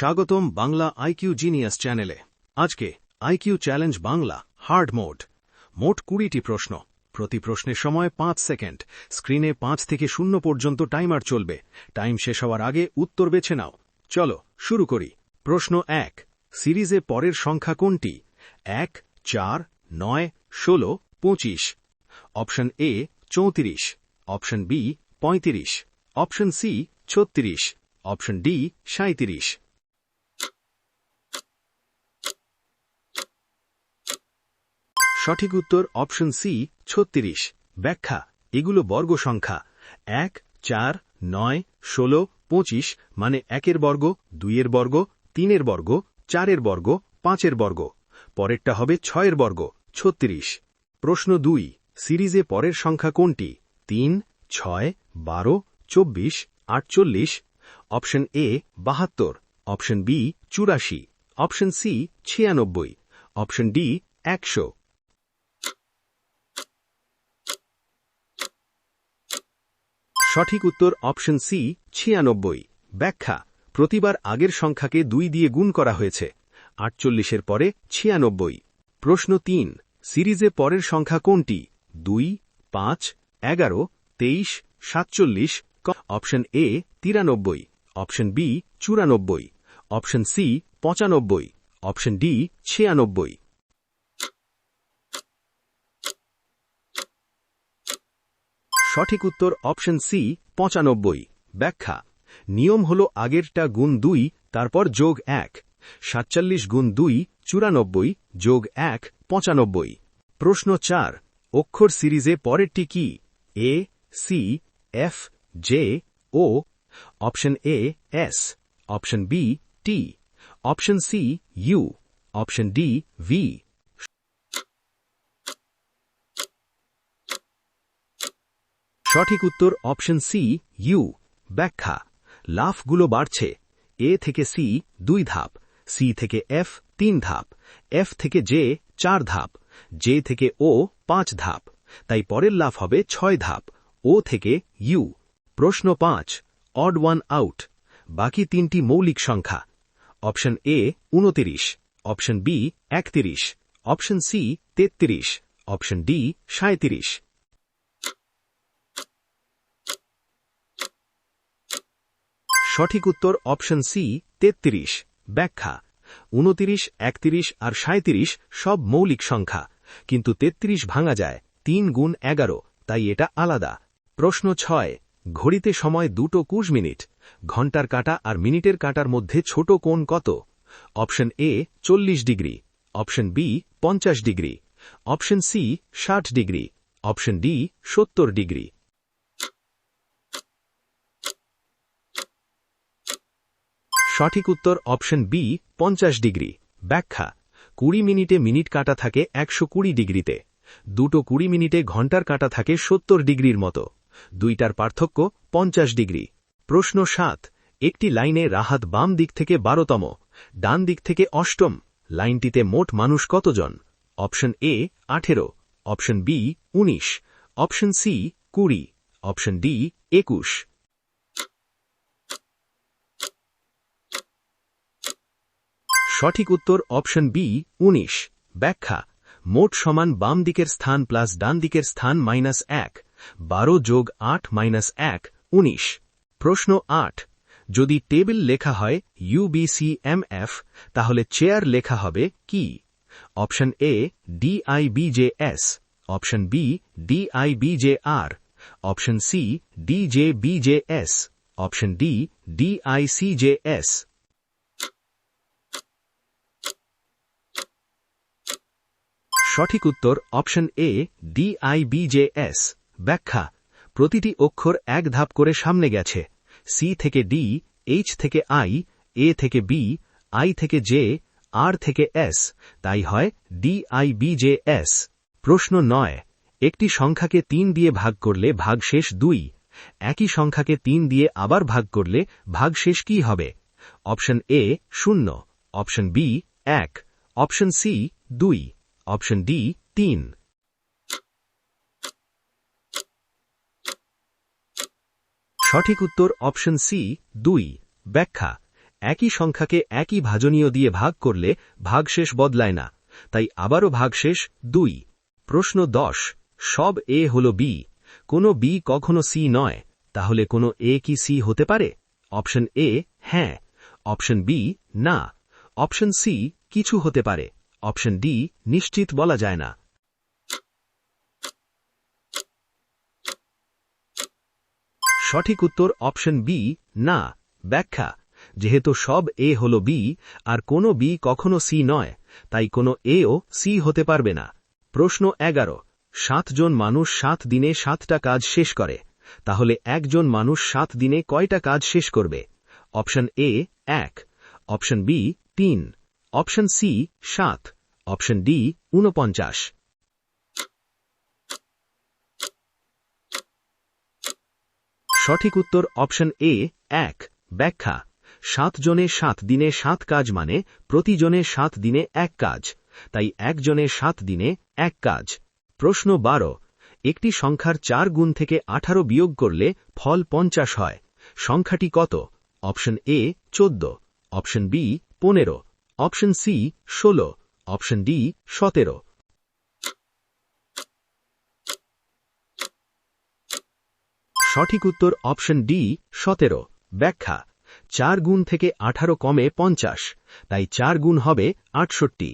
স্বাগতম Bangla IQ genius চ্যানেলে। আজকে IQ challenge Bangla, hard mode. মোট কুড়িটি প্রশ্ন। প্রতি প্রশ্নের সময় পাঁচ সেকেন্ড। স্ক্রিনে পাঁচ থেকে শূন্য পর্যন্ত টাইমার চলবে। টাইম শেষ হওয়ার আগে উত্তর বেছে নাও। চলো, শুরু করি। প্রশ্ন এক। সিরিজে পরের সংখ্যা কোনটি? এক, চার, নয়, ষোলো, পঁচিশ। অপশন এ, চৌত্রিশ। অপশন বি, পঁয়ত্রিশ। অপশন সি, ছত্রিশ। অপশন ডি সাঁত্রিশ সঠিক উত্তর অপশন সি, ছত্রিশ। ব্যাখ্যা, এগুলো বর্গ সংখ্যা। এক, চার, নয়, ষোলো, পঁচিশ মানে একের বর্গ, দুইয়ের বর্গ, তিনের বর্গ, চারের বর্গ, পাঁচের বর্গ। পরেরটা হবে ছয়ের বর্গ, ছত্রিশ। প্রশ্ন দুই, সিরিজে পরের সংখ্যা কোনটি? তিন, ছয়, বারো, চব্বিশ, আটচল্লিশ। অপশন এ, বাহাত্তর। অপশন বি, চুরাশি। অপশন সি, ছিয়ানব্বই। অপশন ডি, একশো। সঠিক উত্তর অপশন সি, ছিয়ানব্বই। ব্যাখ্যা, প্রতিবার আগের সংখ্যাকে দুই দিয়ে গুণ করা হয়েছে। আটচল্লিশের পরে ছিয়ানব্বই। প্রশ্ন তিন, সিরিজে পরের সংখ্যা কোনটি? দুই, পাঁচ, এগারো, তেইশ, সাতচল্লিশ অপশন এ, তিরানব্বই। অপশন বি, চুরানব্বই। অপশন সি, পঁচানব্বই। অপশন ডি, ছিয়ানব্বই। সঠিক উত্তর অপশন সি, পঁচানব্বই। ব্যাখ্যা, নিয়ম হল আগেরটা গুণ দুই, তারপর যোগ এক। সাতচল্লিশ গুণ দুই, চুরানব্বই, যোগ এক, পঁচানব্বই। প্রশ্ন চার, অক্ষর সিরিজে পরেরটি কি? A, C, F, J, O. Option A, S. Option B, T. Option C, U. Option D, V. সঠিক উত্তর অপশন সি, ইউ। ব্যাখ্যা। লাফগুলো বাড়ছে। এ থেকে সি, দুই ধাপ। সি থেকে এফ, তিন ধাপ। এফ থেকে জে, চার ধাপ। জে থেকে ও, পাঁচ ধাপ। তাই পরের লাফ হবে ছয় ধাপ। ও থেকে ইউ। প্রশ্ন পাঁচ, অড ওয়ান আউট। বাকি তিনটি মৌলিক সংখ্যা। অপশন এ উনতিরিশ অপশন বি, একতিরিশ। অপশন সি, তেত্রিশ। অপশন ডি সাঁত্রিশ সঠিক উত্তর অপশন সি, তেত্রিশ। ব্যাখ্যা, উনতিরিশ, একতিরিশ আর সাঁত্রিশ সব মৌলিক সংখ্যা, কিন্তু তেত্রিশ ভাঙা যায় তিন গুণ এগারো, তাই এটা আলাদা। প্রশ্ন ছয়, ঘড়িতে সময় দুটো কুশ মিনিট, ঘণ্টার কাটা আর মিনিটের কাটার মধ্যে ছোট কোণ কত? অপশন এ, চল্লিশ ডিগ্রি। অপশন বি, পঞ্চাশ ডিগ্রি। অপশন সি, ষাট ডিগ্রি। অপশন ডি, সত্তর ডিগ্রি। সঠিক উত্তর অপশন বি, পঞ্চাশ ডিগ্রি। ব্যাখ্যা, কুড়ি মিনিটে মিনিট কাটা থাকে একশো কুড়ি ডিগ্রিতে। দুটো কুড়ি মিনিটে ঘণ্টার কাটা থাকে সত্তর ডিগ্রির মতো। দুইটার পার্থক্য পঞ্চাশ ডিগ্রি। প্রশ্ন সাত, একটি লাইনে রাহাত বাম দিক থেকে বারোতম, ডান দিক থেকে অষ্টম, লাইনটিতে মোট মানুষ কতজন? অপশন এ, আঠেরো। অপশন বি, উনিশ। অপশন সি, কুড়ি। অপশন ডি, একুশ। সঠিক উত্তর অপশন বি, উনিশ। ব্যাখ্যা, মোট সমান বাম দিকের স্থান প্লাস ডান দিকের স্থান মাইনাস এক। বারো যোগ আট মাইনাস এক, উনিশ। প্রশ্ন আট, যদি টেবিল লেখা হয় ইউবিসিএমএফ তাহলে চেয়ার লেখা হবে কি? Option A DIBJS option B DIBJR option C DJBJS option D DICJS সঠিক উত্তর অপশন এ ডিআইবিজেএস ব্যাখ্যা, প্রতিটি অক্ষর এক ধাপ করে সামনে গেছে। সি থেকে ডি এইচ থেকে আই এ থেকে বি আই থেকে জে আর থেকে এস তাই হয় ডিআইবিজেএস প্রশ্ন নয়, একটি সংখ্যাকে তিন দিয়ে ভাগ করলে ভাগশেষ দুই। একই সংখ্যাকে তিন দিয়ে আবার ভাগ করলে ভাগশেষ কি হবে? অপশন এ শূন্য। অপশন বি এক। অপশন সি দুই। অপশন ডি তিন সঠিক উত্তর অপশন সি দুই, ব্যাখ্যা। একই সংখ্যাকে একই ভাজনীয় দিয়ে ভাগ করলে ভাগশেষ বদলায় না। তাই আবারও ভাগশেষ, দুই। প্রশ্ন দশ, সব এ হল বি কোনো বি কখনো সি নয়। তাহলে কোনো এ কি সি হতে পারে? অপশন এ হ্যাঁ। অপশন বি না। অপশন সি কিছু হতে পারে। অপশন ডি নিশ্চিত বলা যায় না। সঠিক উত্তর অপশন বি না, ব্যাখ্যা। যেহেতু সব এ হল বি আর কোনো বি কখনো সি নয়, তাই কোনো এও সি হতে পারবে না। প্রশ্ন এগারো সাতজন মানুষ সাত দিনে সাতটা কাজ শেষ করে। তাহলে একজন মানুষ সাত দিনে কয়টা কাজ শেষ করবে? অপশন এ এক। অপশন বি তিন। অপশন সি সাত। অপশন ডি ঊনপঞ্চাশ সঠিক উত্তর অপশন এ এক। ব্যাখ্যা। সাত জনে সাত দিনে সাত কাজ মানে প্রতিজনে সাত দিনে এক কাজ। তাই একজনে সাত দিনে এক কাজ। প্রশ্ন বারো। একটি সংখ্যার চার গুণ থেকে আঠারো বিয়োগ করলে ফল পঞ্চাশ হয়। সংখ্যাটি কত? অপশন এ চোদ্দ। অপশন বি পনেরো। অপশন সি ষোলো। অপশন ডি সতেরো। সঠিক উত্তর অপশন ডি সতেরো। ব্যাখ্যা, চার গুণ থেকে আঠারো কমে পঞ্চাশ। তাই চার গুণ হবে আটষট্টি।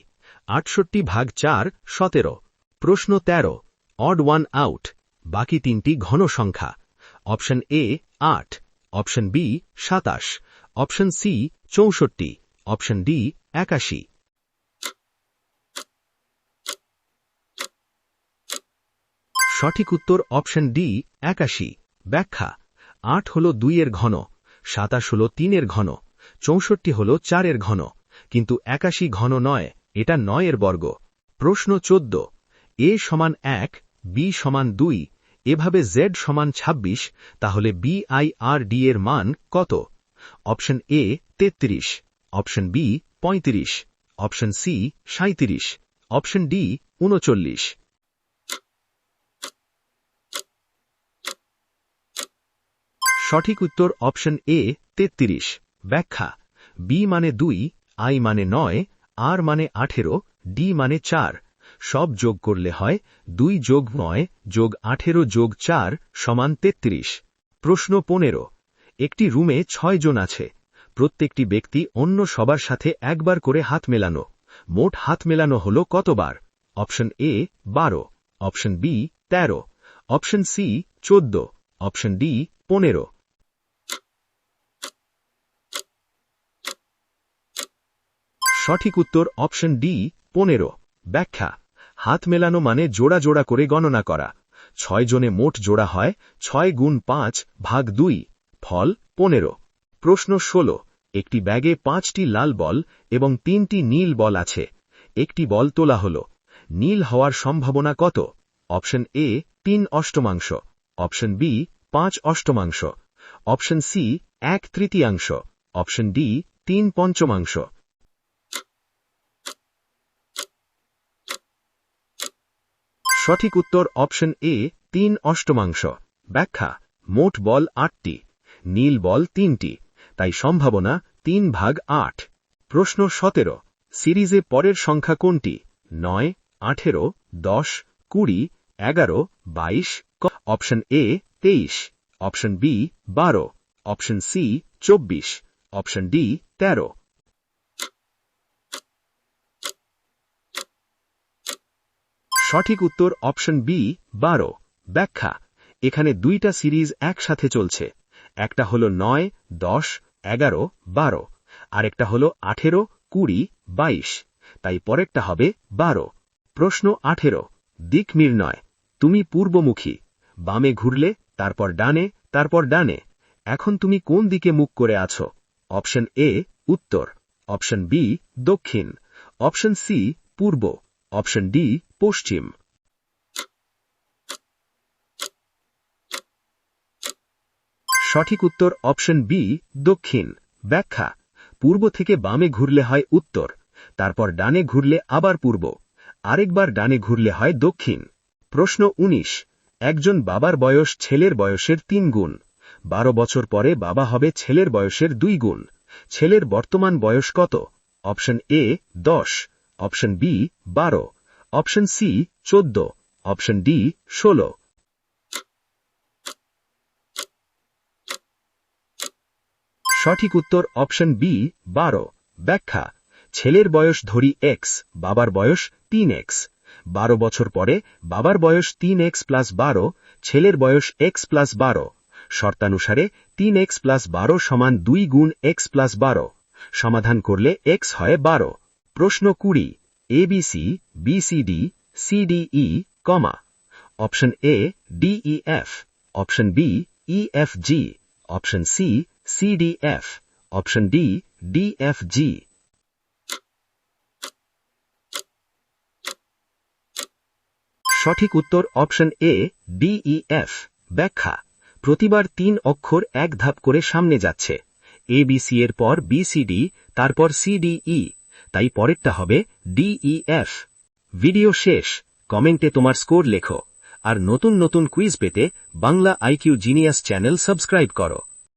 আটষট্টি ভাগ চার, সতেরো। প্রশ্ন তেরো অড ওয়ান আউট বাকি তিনটি ঘন সংখ্যা। অপশন এ আট। অপশন বি সাতাশ। অপশন সি চৌষট্টি। অপশন ডি একাশি সঠিক উত্তর অপশন ডি একাশি ব্যাখ্যা, আট হল দুইয়ের ঘন, সাতাশ হল তিনের ঘন, চৌষট্টি হল চারের ঘন। কিন্তু একাশি ঘন নয়, এটা নয়ের বর্গ। প্রশ্ন চোদ্দ, এ সমান এক, বি সমান দুই, এভাবে জেড সমান ২৬ তাহলে বিআইআরডি এর মান কত? অপশন এ, তেত্রিশ। অপশন বি, পঁয়ত্রিশ। অপশন সি সাঁত্রিশ অপশন ডি, উনচল্লিশ। সঠিক উত্তর অপশন এ, তেত্রিশ। ব্যাখ্যা, বি মানে দুই, আই মানে নয়, আর মানে আঠেরো, ডি মানে চার। সব যোগ করলে হয় দুই যোগ নয় যোগ আঠেরো যোগ চার সমান তেত্রিশ। প্রশ্ন পনেরো। একটি রুমে ছয় জন আছে। প্রত্যেকটি ব্যক্তি অন্য সবার সাথে একবার করে হাত মেলানো। মোট হাত মেলানো হল কতবার? অপশন এ, বারো। অপশন বি, তেরো। অপশন সি, চোদ্দ। অপশন ডি, পনেরো। সঠিক উত্তর অপশন ডি, পনেরো। ব্যাখ্যা। হাত মেলানো মানে জোড়া জোড়া করে গণনা করা। ছয় জনে মোট জোড়া হয়, ছয় গুণ পাঁচ ভাগ দুই। ফল, পনেরো। প্রশ্ন ষোল। একটি ব্যাগে পাঁচটি লাল বল এবং তিনটি নীল বল আছে। একটি বল তোলা হল। নীল হওয়ার সম্ভাবনা কত? অপশন এ তিন অষ্টমাংশ। অপশন বি পাঁচ অষ্টমাংশ। অপশন সি এক তৃতীয়াংশ। অপশন ডি তিন পঞ্চমাংশ। সঠিক উত্তর অপশন এ তিন অষ্টমাংশ। ব্যাখ্যা, মোট বল আটটি। নীল বল তিনটি। তাই সম্ভাবনা তিন ভাগ আট। প্রশ্ন সতেরো। সিরিজে পরের সংখ্যা কোনটি? নয়, আঠেরো, দশ, কুড়ি, এগারো, বাইশ অপশন এ, তেইশ। অপশন বি, বারো। অপশন সি, চব্বিশ। অপশন ডি, তেরো। সঠিক উত্তর অপশন বি, বারো। ব্যাখ্যা। এখানে দুইটা সিরিজ একসাথে চলছে। একটা হল নয়, দশ এগারো, বারো। আরেকটা হল আঠেরো, কুড়ি, বাইশ। তাই পরেরটা হবে বারো। প্রশ্ন আঠেরো। দিক নির্ণয়। তুমি পূর্বমুখী। বামে ঘুরলে, তারপর ডানে তারপর ডানে। এখন তুমি কোন দিকে মুখ করে আছো? অপশন এ, উত্তর। অপশন বি, দক্ষিণ। অপশন সি, পূর্ব। অপশন ডি, পশ্চিম। সঠিক উত্তর অপশন বি, দক্ষিণ। ব্যাখ্যা, পূর্ব থেকে বামে ঘুরলে হয় উত্তর, তারপর ডানে ঘুরলে আবার পূর্ব। আরেকবার ডানে ঘুরলে হয় দক্ষিণ। প্রশ্ন ১৯ একজন বাবার বয়স ছেলের বয়সের তিন গুণ। বারো বছর পরে বাবা হবে ছেলের বয়সের দুই গুণ। ছেলের বর্তমান বয়স কত? অপশন এ, দশ। অপশন বি, বারো। অপশন সি, চোদ্দ। অপশন ডি, ষোলো। সঠিক উত্তর অপশন বি, বারো। ব্যাখ্যা, ছেলের বয়স ধরি এক্স বাবার বয়স তিন এক্স বারো বছর পরে বাবার বয়স তিন এক্স প্লাস বারো, ছেলের বয়স এক্স প্লাস বারো। শর্তানুসারে তিন এক্স প্লাস বারো সমান দুই গুণ এক্স প্লাস বারো। সমাধান করলে এক্স হয় বারো। প্রশ্ন কুড়ি এ ABC BCD CDE comma. Option A DEF option B EFG option C CDF option D DFG সঠিক উত্তর অপশন এ ডিইএফ ব্যাখ্যা। প্রতিবার তিন অক্ষর এক ধাপ করে সামনে যাচ্ছে। এবিসি এর পর বিসিডি তারপর সিডিই তাই পরেরটা হবে ডিইএফ ভিডিও শেষ। কমেন্টে তোমার স্কোর লেখো। আর নতুন নতুন কুইজ পেতে Bangla IQ genius channel subscribe করো।